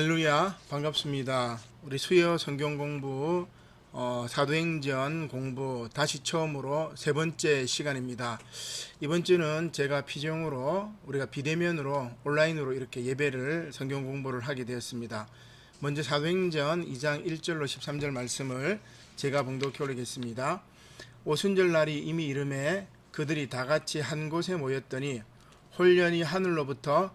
할렐루야 반갑습니다. 우리 수요 성경 공부 어, 사도행전 공부 다시 처음으로 세 번째 시간입니다. 이번 주는 제가 피정으로 우리가 비대면으로 온라인으로 이렇게 예배를 성경 공부를 하게 되었습니다. 먼저 사도행전 2장 1절로 13절 말씀을 제가 봉독해 올리겠습니다. 오순절 날이 이미 이름에 그들이 다 같이 한 곳에 모였더니 홀연히 하늘로부터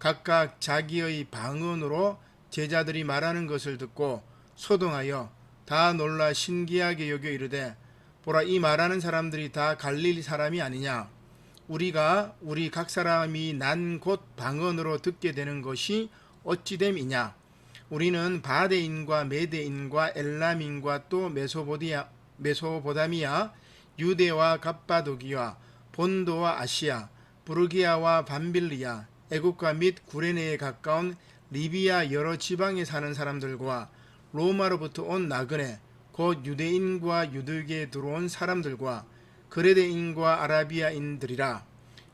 각각 자기의 방언으로 제자들이 말하는 것을 듣고 소동하여 다 놀라 신기하게 여겨 이르되 보라 이 말하는 사람들이 다 갈릴리 사람이 아니냐? 우리가 우리 각 사람이 난 곳 방언으로 듣게 되는 것이 어찌됨이냐? 우리는 바데인과 메데인과 엘람인과 또 메소보디아 메소보다미아 유대와 갑바도기와 본도와 아시아 부르기아와 밤빌리아 애국과 및 구레네에 가까운 리비아 여러 지방에 사는 사람들과 로마로부터 온 나그네 곧 유대인과 유득에 들어온 사람들과 그레데인과 아라비아인들이라.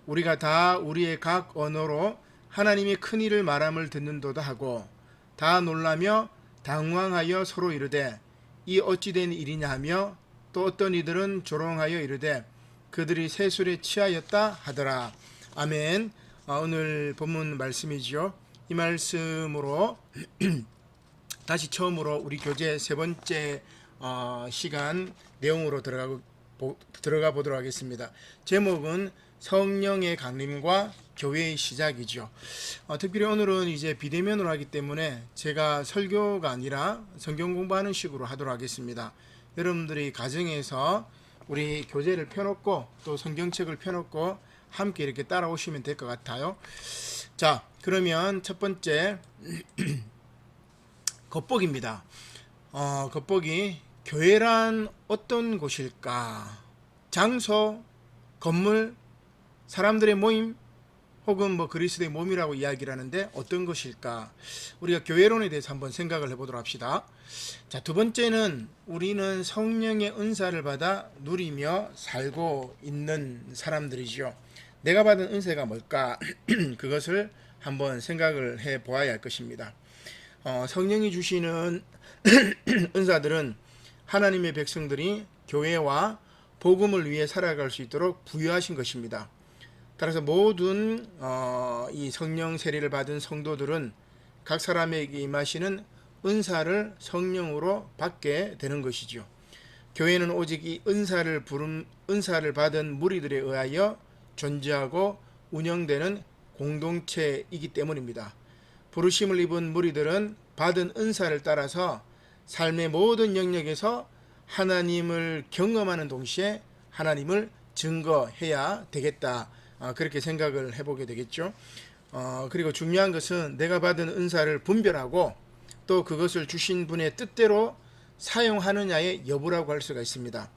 우리가 다 우리의 각 언어로 하나님의 큰 일을 말함을 듣는도다 하고 다 놀라며 당황하여 서로 이르되 이 어찌된 일이냐 하며 또 어떤 이들은 조롱하여 이르되 그들이 세술에 취하였다 하더라. 아멘. 아, 오늘 본문 말씀이지요. 이 말씀으로 다시 처음으로 우리 교재 세 번째 어, 시간 내용으로 들어가 보도록 하겠습니다. 제목은 성령의 강림과 교회의 시작이죠. 어, 특별히 오늘은 이제 비대면으로 하기 때문에 제가 설교가 아니라 성경 공부하는 식으로 하도록 하겠습니다. 여러분들이 가정에서 우리 교재를 펴놓고 또 성경책을 펴놓고 함께 이렇게 따라오시면 될 것 같아요. 자, 그러면 첫 번째 겉보기입니다. 어, 겉보기 교회란 어떤 곳일까? 장소, 건물, 사람들의 모임, 혹은 뭐 그리스도의 몸이라고 이야기를 하는데 어떤 것일까? 우리가 교회론에 대해서 한번 생각을 해보도록 합시다. 자, 두 번째는 우리는 성령의 은사를 받아 누리며 살고 있는 사람들이지요. 내가 받은 은혜가 뭘까? 그것을 한번 생각을 해 보아야 할 것입니다. 어, 성령이 주시는 은사들은 하나님의 백성들이 교회와 복음을 위해 살아갈 수 있도록 부여하신 것입니다. 따라서 모든 어, 이 성령 세례를 받은 성도들은 각 사람에게 임하시는 은사를 성령으로 받게 되는 것이죠. 교회는 오직 이 은사를 부름 은사를 받은 무리들에 의하여 존재하고 운영되는 공동체이기 때문입니다. 부르심을 입은 무리들은 받은 은사를 따라서 삶의 모든 영역에서 하나님을 경험하는 동시에 하나님을 증거해야 되겠다. 아, 그렇게 생각을 해보게 되겠죠. 어, 그리고 중요한 것은 내가 받은 은사를 분별하고 또 그것을 주신 분의 뜻대로 사용하느냐의 여부라고 할 수가 있습니다.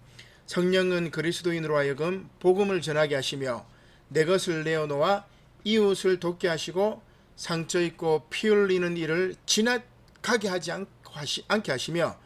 성령은 그리스도인으로 하여금 복음을 전하게 하시며 내 것을 내어놓아 이웃을 돕게 하시고 상처 있고 피 흘리는 일을 지나가게 하지 않게 하시며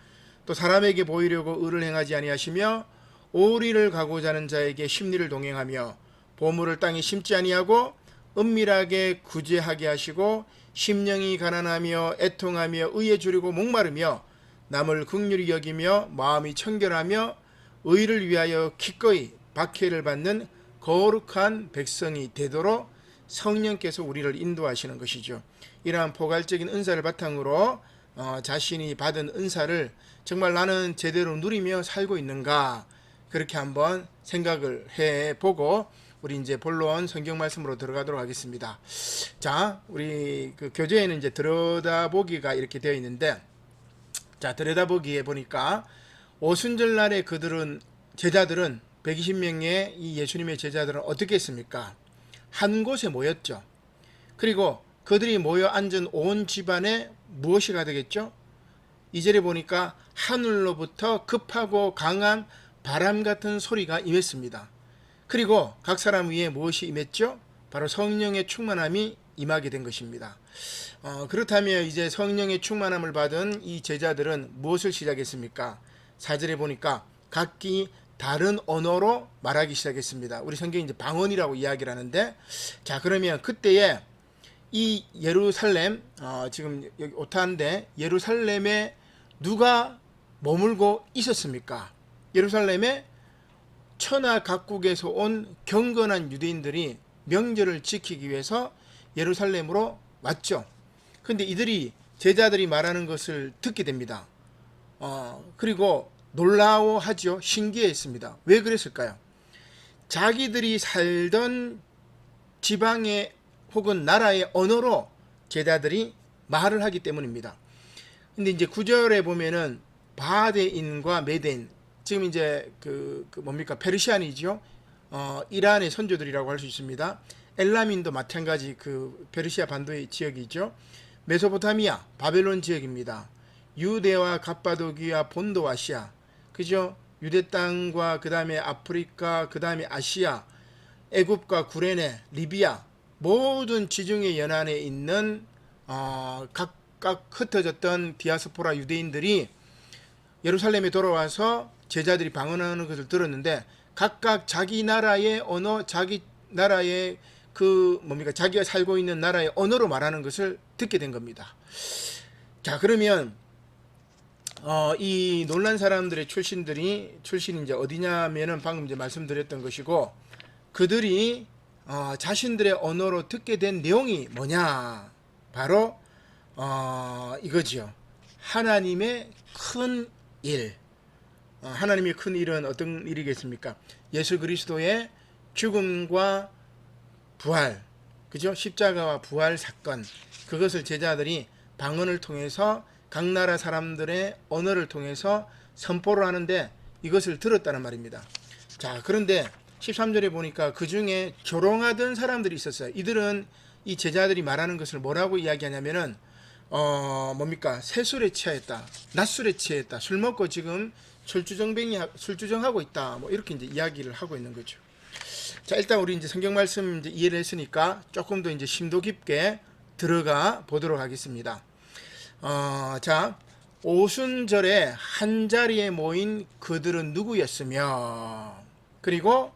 또 사람에게 보이려고 의를 행하지 아니하시며 오리를 가고자 하는 자에게 심리를 동행하며 보물을 땅에 심지 아니하고 은밀하게 구제하게 하시고 심령이 가난하며 애통하며 의에 주리고 목마르며 남을 극률히 여기며 마음이 청결하며 의를 위하여 기꺼이 박해를 받는 거룩한 백성이 되도록 성령께서 우리를 인도하시는 것이죠. 이러한 포괄적인 은사를 바탕으로 어, 자신이 받은 은사를 정말 나는 제대로 누리며 살고 있는가 그렇게 한번 생각을 해 보고 우리 이제 본론 성경 말씀으로 들어가도록 하겠습니다. 자, 우리 그 교재에는 이제 들여다보기가 이렇게 되어 있는데 자, 들여다보기에 보니까 오순절 날에 그들은 제자들은 120명의 이 예수님의 제자들은 어떻게 했습니까? 한 곳에 모였죠. 그리고 그들이 모여 앉은 온 집안에 무엇이 가득했죠? 2절에 보니까 하늘로부터 급하고 강한 바람 같은 소리가 임했습니다. 그리고 각 사람 위에 무엇이 임했죠? 바로 성령의 충만함이 임하게 된 것입니다. 어, 그렇다면 이제 성령의 충만함을 받은 이 제자들은 무엇을 시작했습니까? 4절에 보니까 각기 다른 언어로 말하기 시작했습니다. 우리 성경이 이제 방언이라고 이야기를 하는데 자 그러면 그때에 이 예루살렘 어, 지금 여기 오타인데 예루살렘에 누가 머물고 있었습니까? 예루살렘에 천하 각국에서 온 경건한 유대인들이 명절을 지키기 위해서 예루살렘으로 왔죠. 근데 이들이 제자들이 말하는 것을 듣게 됩니다. 어, 그리고 놀라워하죠. 신기했습니다. 왜 그랬을까요? 자기들이 살던 지방의 혹은 나라의 언어로 제자들이 말을 하기 때문입니다. 근데 이제 구절에 보면은 바데인과 메데인 지금 이제 그, 그 뭡니까 페르시안이죠. 어, 이란의 선조들이라고 할 수 있습니다. 엘라민도 마찬가지 그 페르시아 반도의 지역이죠. 메소포타미아 바벨론 지역입니다. 유대와 갑바도기아 본도 아시아 그죠? 유대 땅과 그 다음에 아프리카 그 다음에 아시아 애굽과 구레네 리비아 모든 지중해 연안에 있는 어, 각각 흩어졌던 디아스포라 유대인들이 예루살렘에 돌아와서 제자들이 방언하는 것을 들었는데 각각 자기 나라의 언어, 자기 나라의 그 뭡니까 자기가 살고 있는 나라의 언어로 말하는 것을 듣게 된 겁니다. 자 그러면 어, 이 놀란 사람들의 출신들이 출신이 이제 어디냐면은 방금 이제 말씀드렸던 것이고 그들이 어, 자신들의 언어로 듣게 된 내용이 뭐냐 바로 어, 이거지요. 하나님의 큰 일. 어, 하나님의 큰 일은 어떤 일이겠습니까? 예수 그리스도의 죽음과 부활, 그죠? 십자가와 부활 사건. 그것을 제자들이 방언을 통해서 각 나라 사람들의 언어를 통해서 선포를 하는데 이것을 들었다는 말입니다. 자, 그런데 13절에 보니까 그 중에 조롱하던 사람들이 있었어요. 이들은 이 제자들이 말하는 것을 뭐라고 이야기하냐면은 어 뭡니까 새술에 취하였다, 낮술에 취했다, 술 먹고 지금 술주정뱅이 술주정하고 있다, 뭐 이렇게 이제 이야기를 하고 있는 거죠. 자 일단 우리 이제 성경 말씀 이제 이해를 했으니까 조금 더 이제 심도 깊게 들어가 보도록 하겠습니다. 어, 자 오순절에 한 자리에 모인 그들은 누구였으며 그리고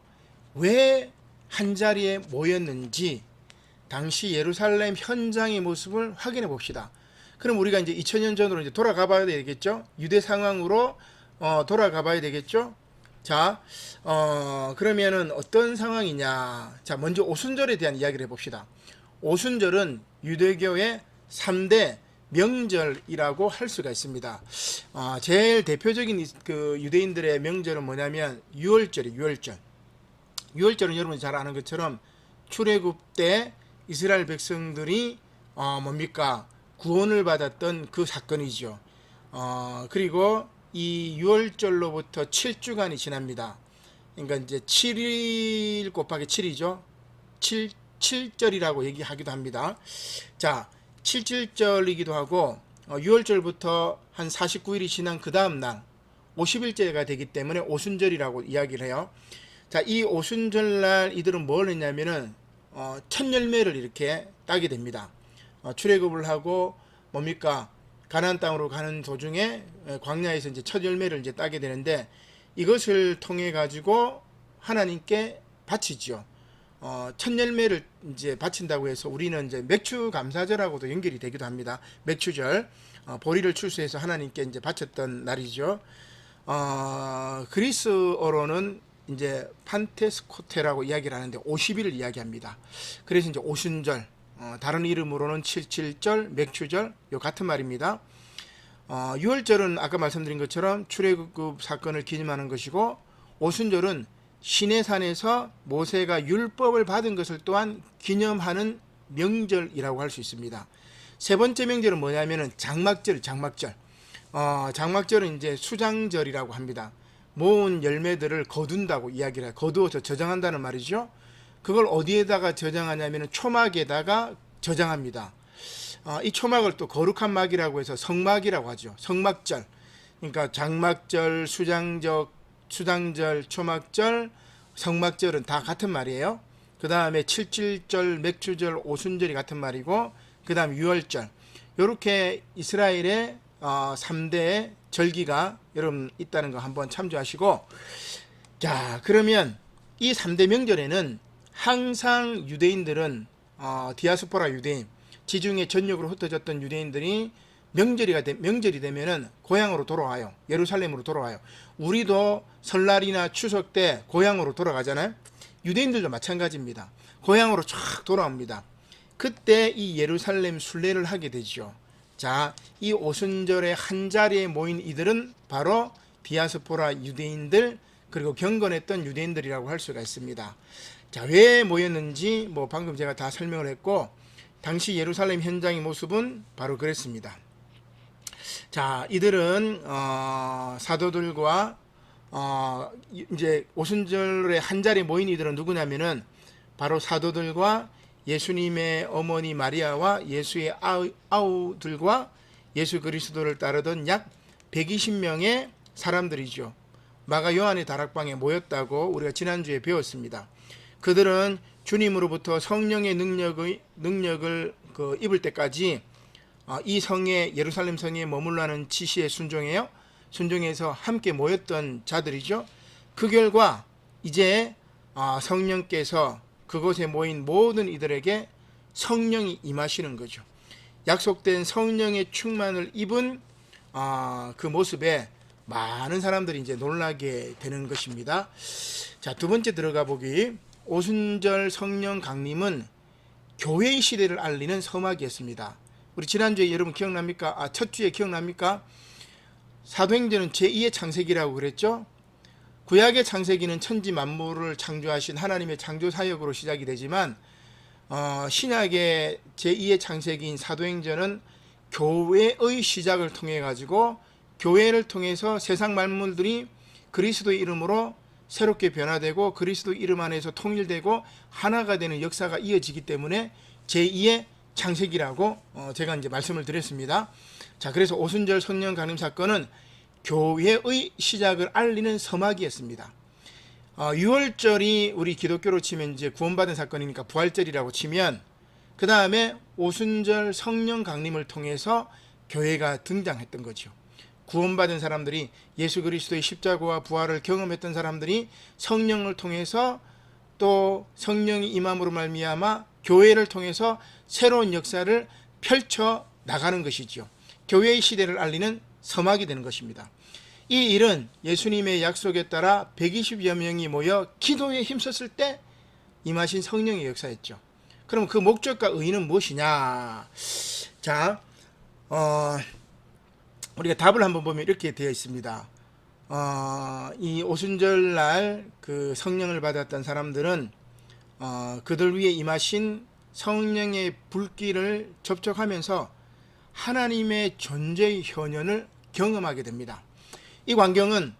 왜 한 자리에 모였는지 당시 예루살렘 현장의 모습을 확인해 봅시다. 그럼 우리가 이제 2000년 전으로 이제 돌아가 봐야 되겠죠? 유대 상황으로 어, 돌아가 봐야 되겠죠? 자, 어, 그러면은 어떤 상황이냐? 자, 먼저 오순절에 대한 이야기를 해 봅시다. 오순절은 유대교의 3대 명절이라고 할 수가 있습니다. 어, 제일 대표적인 이- 그 유대인들의 명절은 뭐냐면 6월절이 6월절. 6월절은 여러분이 잘 아는 것처럼 출애굽 때 이스라엘 백성들이 어, 뭡니까 구원을 받았던 그 사건이죠. 어, 그리고 이 6월절로부터 7주간이 지납니다. 그러니까 이제 7일 곱하기 7이죠. 7, 7절이라고 얘기하기도 합니다. 자, 7절이기도 하고 어, 6월절부터 한 49일이 지난 그 다음 날 50일째가 되기 때문에 오순절이라고 이야기를 해요. 자, 이 오순절 날 이들은 뭘 했냐면은 어, 첫 열매를 이렇게 따게 됩니다. 어, 출애굽을 하고 뭡니까 가나안 땅으로 가는 도중에 에, 광야에서 이제 첫 열매를 이제 따게 되는데 이것을 통해 가지고 하나님께 바치지요. 어, 첫 열매를 이제 바친다고 해서 우리는 이제 맥주 감사절하고도 연결이 되기도 합니다. 맥주절 어, 보리를 출수해서 하나님께 이제 바쳤던 날이죠. 어, 그리스어로는 이제 판테스코테라고 이야기를 하는데 50일을 이야기합니다. 그래서 이제 오순절, 어, 다른 이름으로는 77절, 맥주절, 요 같은 말입니다. 어, 6월절은 아까 말씀드린 것처럼 출애굽 사건을 기념하는 것이고 오순절은 시내산에서 모세가 율법을 받은 것을 또한 기념하는 명절이라고 할 수 있습니다. 세 번째 명절은 뭐냐면은 장막절, 장막절. 어, 장막절은 이제 수장절이라고 합니다. 모은 열매들을 거둔다고 이야기를 해요. 거두어서 저장한다는 말이죠. 그걸 어디에다가 저장하냐면 초막에다가 저장합니다. 어, 이 초막을 또 거룩한 막이라고 해서 성막이라고 하죠. 성막절. 그러니까 장막절, 수장적, 수장절, 초막절, 성막절은 다 같은 말이에요. 그 다음에 칠칠절, 맥주절, 오순절이 같은 말이고, 그 다음 유월절. 이렇게 이스라엘의 어, 3대 절기가 여러분 있다는 거 한번 참조하시고, 자, 그러면 이 3대 명절에는 항상 유대인들은 어, 디아스포라 유대인, 지중해 전역으로 흩어졌던 유대인들이 명절이가 되, 명절이 되면은 고향으로 돌아와요. 예루살렘으로 돌아와요. 우리도 설날이나 추석 때 고향으로 돌아가잖아요. 유대인들도 마찬가지입니다. 고향으로 쫙 돌아옵니다. 그때 이 예루살렘 순례를 하게 되죠. 자, 이 오순절에 한 자리에 모인 이들은 바로 디아스포라 유대인들 그리고 경건했던 유대인들이라고 할 수가 있습니다. 자, 왜 모였는지 뭐 방금 제가 다 설명을 했고 당시 예루살렘 현장의 모습은 바로 그랬습니다. 자, 이들은 어, 사도들과 어, 이제 오순절에 한 자리에 모인 이들은 누구냐면은 바로 사도들과 예수님의 어머니 마리아와 예수의 아우, 아우들과 예수 그리스도를 따르던 약 120명의 사람들이죠. 마가 요한의 다락방에 모였다고 우리가 지난주에 배웠습니다. 그들은 주님으로부터 성령의 능력의 능력을 그 입을 때까지 어, 이 성에 예루살렘 성에 머물라는 지시에 순종해요. 순종해서 함께 모였던 자들이죠. 그 결과 이제 어, 성령께서 그곳에 모인 모든 이들에게 성령이 임하시는 거죠. 약속된 성령의 충만을 입은 어, 그 모습에 많은 사람들이 이제 놀라게 되는 것입니다. 자, 두 번째 들어가 보기. 오순절 성령 강림은 교회의 시대를 알리는 서막이었습니다. 우리 지난주에 여러분 기억납니까? 아, 첫 주에 기억납니까? 사도행전은 제2의 창세기라고 그랬죠? 구약의 창세기는 천지 만물을 창조하신 하나님의 창조 사역으로 시작이 되지만 어, 신약의 제2의 창세기인 사도행전은 교회의 시작을 통해 가지고 교회를 통해서 세상 만물들이 그리스도의 이름으로 새롭게 변화되고 그리스도 이름 안에서 통일되고 하나가 되는 역사가 이어지기 때문에 제2의 창세기라고 어, 제가 이제 말씀을 드렸습니다. 자, 그래서 오순절 성령 강림 사건은 교회의 시작을 알리는 서막이었습니다. 어, 6월절이 우리 기독교로 치면 이제 구원받은 사건이니까 부활절이라고 치면 그 다음에 오순절 성령 강림을 통해서 교회가 등장했던 거죠. 구원받은 사람들이 예수 그리스도의 십자가와 부활을 경험했던 사람들이 성령을 통해서 또 성령이 임함으로 말미암아 교회를 통해서 새로운 역사를 펼쳐 나가는 것이죠. 교회의 시대를 알리는 서막이 되는 것입니다. 이 일은 예수님의 약속에 따라 120여 명이 모여 기도에 힘썼을 때 임하신 성령의 역사였죠. 그럼 그 목적과 의의는 무엇이냐? 자, 어, 우리가 답을 한번 보면 이렇게 되어 있습니다. 어, 이 오순절 날 그 성령을 받았던 사람들은 어, 그들 위에 임하신 성령의 불길을 접촉하면서 하나님의 존재의 현현을 경험하게 됩니다. 이 광경은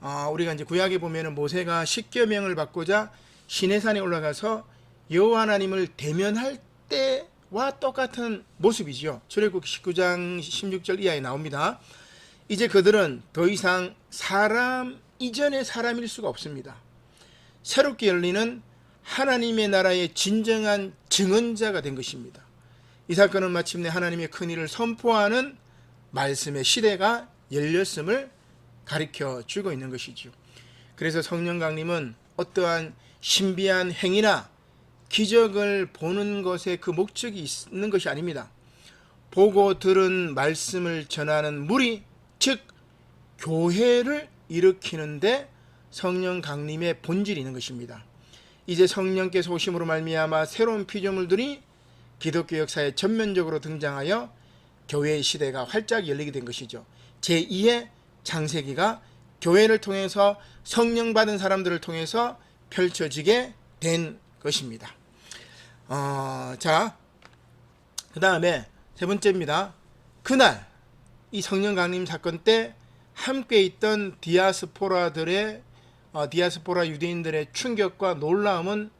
어, 우리가 이제 구약에 보면은 모세가 십계명을 받고자 시내산에 올라가서 여호와 하나님을 대면할 때와 똑같은 모습이지요. 출애굽 19장 16절 이하에 나옵니다. 이제 그들은 더 이상 사람 이전의 사람일 수가 없습니다. 새롭게 열리는 하나님의 나라의 진정한 증언자가 된 것입니다. 이 사건은 마침내 하나님의 큰 일을 선포하는 말씀의 시대가 열렸음을 가리켜 주고 있는 것이죠. 그래서 성령 강림은 어떠한 신비한 행위나 기적을 보는 것에 그 목적이 있는 것이 아닙니다. 보고 들은 말씀을 전하는 무리, 즉 교회를 일으키는데 성령 강림의 본질이 있는 것입니다. 이제 성령께서 오심으로 말미암아 새로운 피조물들이 기독교 역사에 전면적으로 등장하여 교회의 시대가 활짝 열리게 된 것이죠. 제2의 창세기가 교회를 통해서 성령 받은 사람들을 통해서 펼쳐지게 된 것입니다. 어, 자, 그 다음에 세 번째입니다. 그날 이 성령 강림 사건 때 함께 있던 디아스포라들의 어, 디아스포라 유대인들의 충격과 놀라움은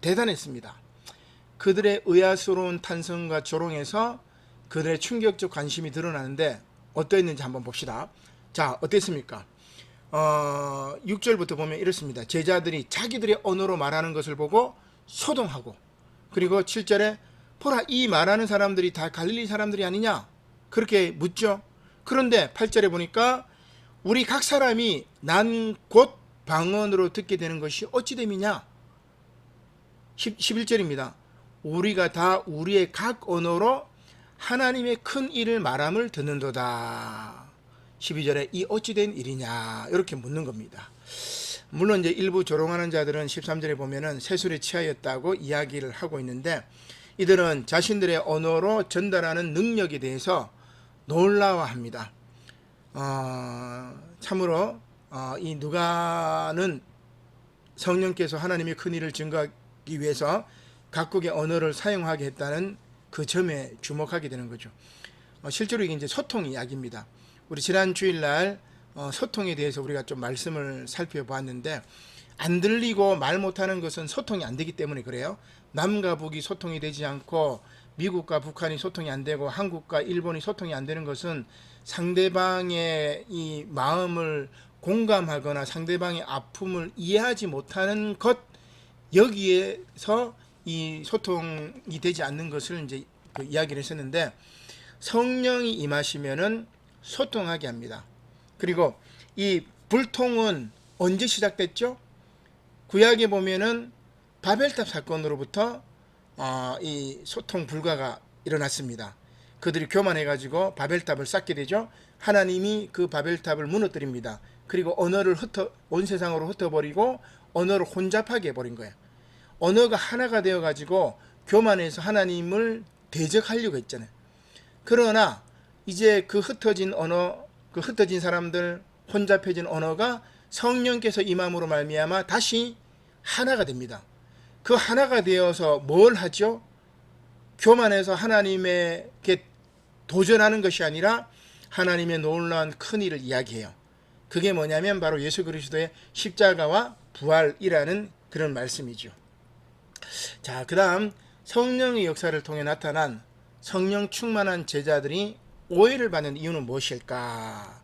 대단했습니다. 그들의 의아스러운 탄성과 조롱에서 그들의 충격적 관심이 드러나는데 어떠했는지 한번 봅시다. 자, 어땠습니까? 어, 6절부터 보면 이렇습니다. 제자들이 자기들의 언어로 말하는 것을 보고 소동하고 그리고 7절에 보라 이 말하는 사람들이 다 갈릴리 사람들이 아니냐? 그렇게 묻죠. 그런데 8절에 보니까 우리 각 사람이 난 곧 방언으로 듣게 되는 것이 어찌 됨이냐? 10, 11절입니다. 우리가 다 우리의 각 언어로 하나님의 큰 일을 말함을 듣는도다. 12절에 이 어찌된 일이냐? 이렇게 묻는 겁니다. 물론 이제 일부 조롱하는 자들은 13절에 보면은 세술에 취하였다고 이야기를 하고 있는데 이들은 자신들의 언어로 전달하는 능력에 대해서 놀라워합니다. 어, 참으로 어, 이 누가는 성령께서 하나님의 큰 일을 증거하기 위해서 각국의 언어를 사용하게 했다는 그 점에 주목하게 되는 거죠. 어, 실제로 이게 이제 소통 이야기입니다. 우리 지난 주일날 어, 소통에 대해서 우리가 좀 말씀을 살펴보았는데 안 들리고 말 못하는 것은 소통이 안 되기 때문에 그래요. 남과 북이 소통이 되지 않고 미국과 북한이 소통이 안 되고 한국과 일본이 소통이 안 되는 것은 상대방의 이 마음을 공감하거나 상대방의 아픔을 이해하지 못하는 것 여기에서 이 소통이 되지 않는 것을 이제 그 이야기를 했었는데 성령이 임하시면은 소통하게 합니다. 그리고 이 불통은 언제 시작됐죠? 구약에 보면은 바벨탑 사건으로부터 어, 이 소통 불가가 일어났습니다. 그들이 교만해가지고 바벨탑을 쌓게 되죠. 하나님이 그 바벨탑을 무너뜨립니다. 그리고 언어를 흩어 온 세상으로 흩어버리고 언어를 혼잡하게 해버린 거예요. 언어가 하나가 되어 가지고 교만해서 하나님을 대적하려고 했잖아요. 그러나 이제 그 흩어진 언어, 그 흩어진 사람들, 혼잡해진 언어가 성령께서 임함으로 말미암아 다시 하나가 됩니다. 그 하나가 되어서 뭘 하죠? 교만해서 하나님에게 도전하는 것이 아니라 하나님의 놀라운 큰 일을 이야기해요. 그게 뭐냐면 바로 예수 그리스도의 십자가와 부활이라는 그런 말씀이죠. 자, 그 다음 성령의 역사를 통해 나타난 성령 충만한 제자들이 오해를 받는 이유는 무엇일까?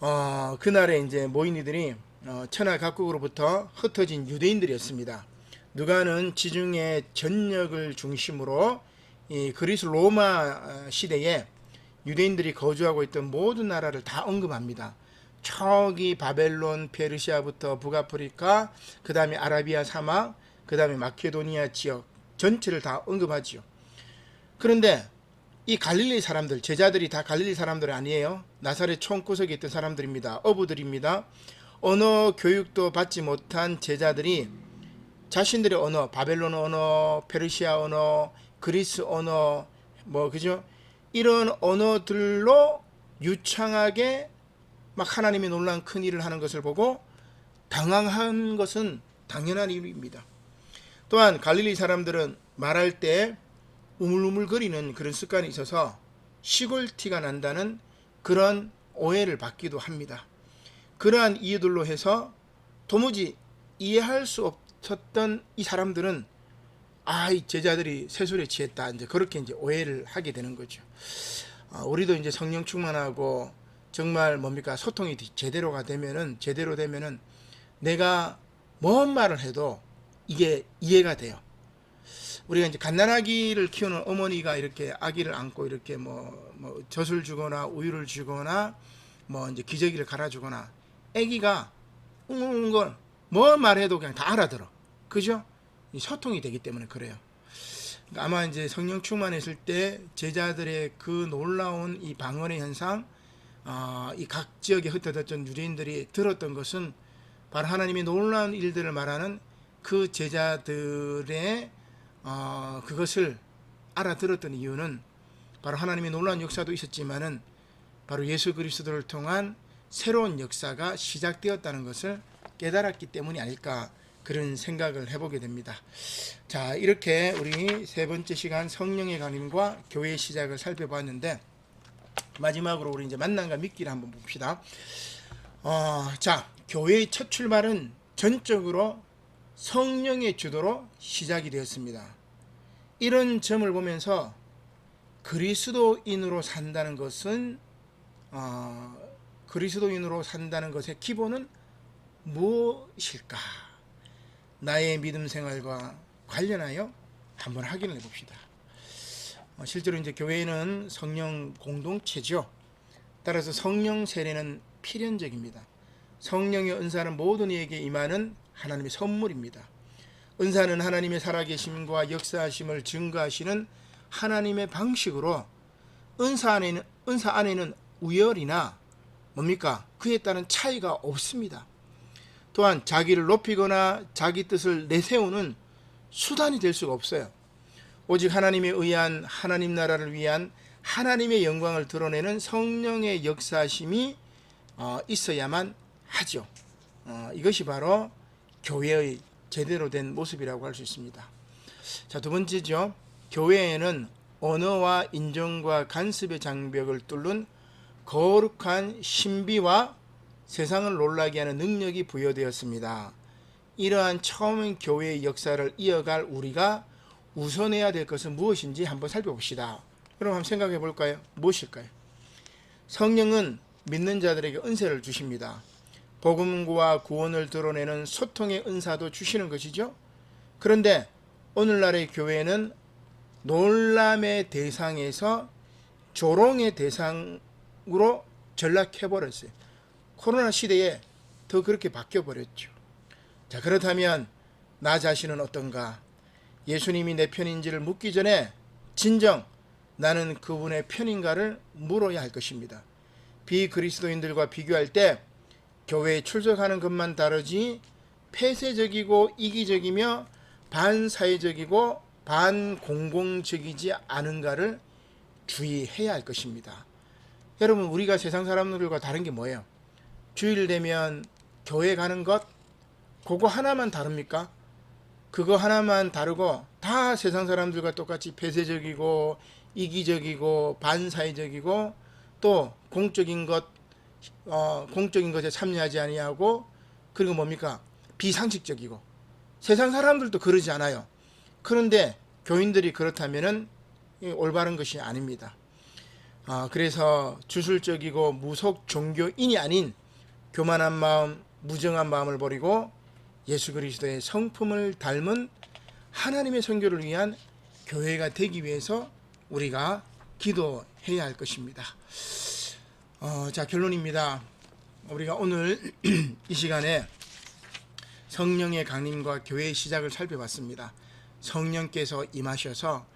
어, 그날에 이제 모인 이들이 어, 천하 각국으로부터 흩어진 유대인들이었습니다. 누가는 지중해 전역을 중심으로 이 그리스 로마 시대에 유대인들이 거주하고 있던 모든 나라를 다 언급합니다. 저기 바벨론, 페르시아부터 북아프리카, 그 다음에 아라비아 사막, 그 다음에 마케도니아 지역 전체를 다 언급하지요. 그런데 이 갈릴리 사람들, 제자들이 다 갈릴리 사람들 아니에요. 나사렛 총구석에 있던 사람들입니다. 어부들입니다. 언어 교육도 받지 못한 제자들이 자신들의 언어, 바벨론 언어, 페르시아 언어, 그리스 언어, 뭐 그죠? 이런 언어들로 유창하게 막 하나님의 놀라운 큰 일을 하는 것을 보고 당황한 것은 당연한 일입니다. 또한 갈릴리 사람들은 말할 때 우물우물거리는 그런 습관이 있어서 시골 티가 난다는 그런 오해를 받기도 합니다. 그러한 이유들로 해서 도무지 이해할 수 없었던 이 사람들은 아, 이 제자들이 세술에 취했다. 이제 그렇게 이제 오해를 하게 되는 거죠. 아, 우리도 이제 성령 충만하고 정말 뭡니까 소통이 제대로가 되면은 제대로 되면은 내가 뭔 말을 해도 이게 이해가 돼요. 우리가 이제 갓난아기를 키우는 어머니가 이렇게 아기를 안고 이렇게 뭐, 뭐 젖을 주거나 우유를 주거나 뭐 이제 기저귀를 갈아주거나 아기가 웅웅웅 뭐 말해도 그냥 다 알아들어. 그죠? 이 소통이 되기 때문에 그래요. 그러니까 아마 이제 성령 충만했을 때 제자들의 그 놀라운 이 방언의 현상, 어, 이각 지역에 흩어졌던 유대인들이 들었던 것은 바로 하나님의 놀라운 일들을 말하는 그 제자들의 어, 그것을 알아들었던 이유는 바로 하나님의 놀라운 역사도 있었지만은 바로 예수 그리스도를 통한 새로운 역사가 시작되었다는 것을 깨달았기 때문이 아닐까 그런 생각을 해보게 됩니다. 자, 이렇게 우리 세 번째 시간 성령의 강림과 교회의 시작을 살펴봤는데 마지막으로 우리 이제 만남과 믿기를 한번 봅시다. 어, 자, 교회의 첫 출발은 전적으로 성령의 주도로 시작이 되었습니다. 이런 점을 보면서 그리스도인으로 산다는 것은 어, 그리스도인으로 산다는 것의 기본은 무엇일까? 나의 믿음 생활과 관련하여 한번 확인을 해봅시다. 어, 실제로 이제 교회는 성령 공동체죠. 따라서 성령 세례는 필연적입니다. 성령의 은사는 모든 이에게 임하는 하나님의 선물입니다. 은사는 하나님의 살아계심과 역사하심을 증거하시는 하나님의 방식으로 은사 안에는 은사 안에는 우열이나 뭡니까 그에 따른 차이가 없습니다. 또한 자기를 높이거나 자기 뜻을 내세우는 수단이 될 수가 없어요. 오직 하나님에 의한 하나님 나라를 위한 하나님의 영광을 드러내는 성령의 역사심이 어, 있어야만 하죠. 어, 이것이 바로 교회의 제대로 된 모습이라고 할 수 있습니다. 자, 두 번째죠. 교회에는 언어와 인정과 간섭의 장벽을 뚫는 거룩한 신비와 세상을 놀라게 하는 능력이 부여되었습니다. 이러한 처음 교회의 역사를 이어갈 우리가 우선해야 될 것은 무엇인지 한번 살펴봅시다. 그럼 한번 생각해 볼까요? 무엇일까요? 성령은 믿는 자들에게 은혜를 주십니다. 복음과 구원을 드러내는 소통의 은사도 주시는 것이죠. 그런데 오늘날의 교회는 놀람의 대상에서 조롱의 대상으로 전락해 버렸어요. 코로나 시대에 더 그렇게 바뀌어 버렸죠. 자, 그렇다면 나 자신은 어떤가? 예수님이 내 편인지를 묻기 전에 진정 나는 그분의 편인가를 물어야 할 것입니다. 비그리스도인들과 비교할 때 교회에 출석하는 것만 다르지 폐쇄적이고 이기적이며 반사회적이고 반공공적이지 않은가를 주의해야 할 것입니다. 여러분 우리가 세상 사람들과 다른 게 뭐예요? 주일 되면 교회 가는 것 그거 하나만 다릅니까? 그거 하나만 다르고 다 세상 사람들과 똑같이 폐쇄적이고 이기적이고 반사회적이고 또 공적인 것 어, 공적인 것에 참여하지 아니하고 그리고 뭡니까 비상식적이고 세상 사람들도 그러지 않아요. 그런데 교인들이 그렇다면은 올바른 것이 아닙니다. 아, 그래서 주술적이고 무속 종교인이 아닌 교만한 마음, 무정한 마음을 버리고 예수 그리스도의 성품을 닮은 하나님의 선교를 위한 교회가 되기 위해서 우리가 기도해야 할 것입니다. 어, 자 결론입니다. 우리가 오늘 이 시간에 성령의 강림과 교회의 시작을 살펴봤습니다. 성령께서 임하셔서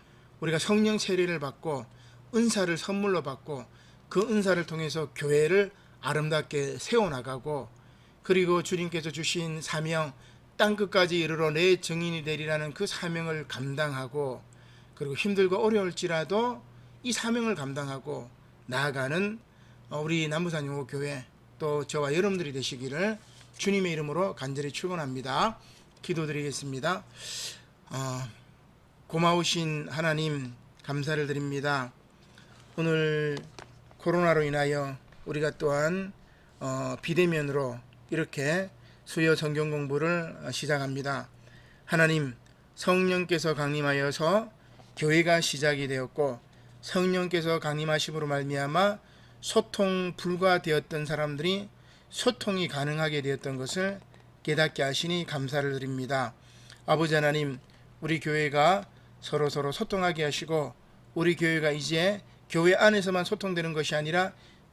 우리가 성령 세례를 받고 은사를 선물로 받고 그 은사를 통해서 교회를 아름답게 세워나가고 그리고 주님께서 주신 사명 땅 끝까지 이르러 내 증인이 되리라는 그 사명을 감당하고 그리고 힘들고 어려울지라도 이 사명을 감당하고 나아가는 어, 우리 남부산 용호교회 또 저와 여러분들이 되시기를 주님의 이름으로 간절히 축원합니다. 기도드리겠습니다. 어, 고마우신 하나님 감사를 드립니다. 오늘 코로나로 인하여 우리가 또한 어, 비대면으로 이렇게 수요 성경 공부를 시작합니다. 하나님 성령께서 강림하여서 교회가 시작이 되었고 성령께서 강림하심으로 말미암아 소통 불가되었던 사람들이 소통이 가능하게 되었던 것을 깨닫게 하시니 감사를 드립니다. 아버지 하나님, 우리 교회가 서로 서로 소통하게 하시고 우리 교회가 이제 교회 안에서만 소통되는 것이 아니라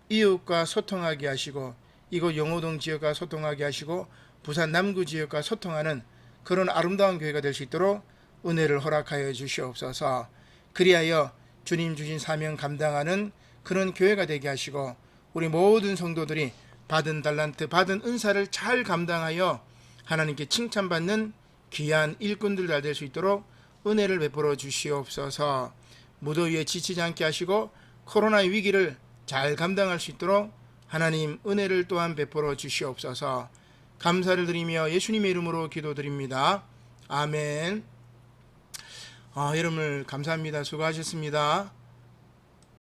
이웃과 소통하게 하시고 이곳 영호동 지역과 소통하게 하시고 부산 남구 지역과 소통하는 그런 아름다운 교회가 될 수 있도록 은혜를 허락하여 주시옵소서. 그리하여 주님 주신 사명 감당하는 그런 교회가 되게 하시고 우리 모든 성도들이 받은 달란트, 받은 은사를 잘 감당하여 하나님께 칭찬받는 귀한 일꾼들 다 될 수 있도록 은혜를 베풀어 주시옵소서. 무더위에 지치지 않게 하시고 코로나의 위기를 잘 감당할 수 있도록 하나님 은혜를 또한 베풀어 주시옵소서. 감사를 드리며 예수님의 이름으로 기도드립니다. 아멘. 아, 여러분 감사합니다. 수고하셨습니다.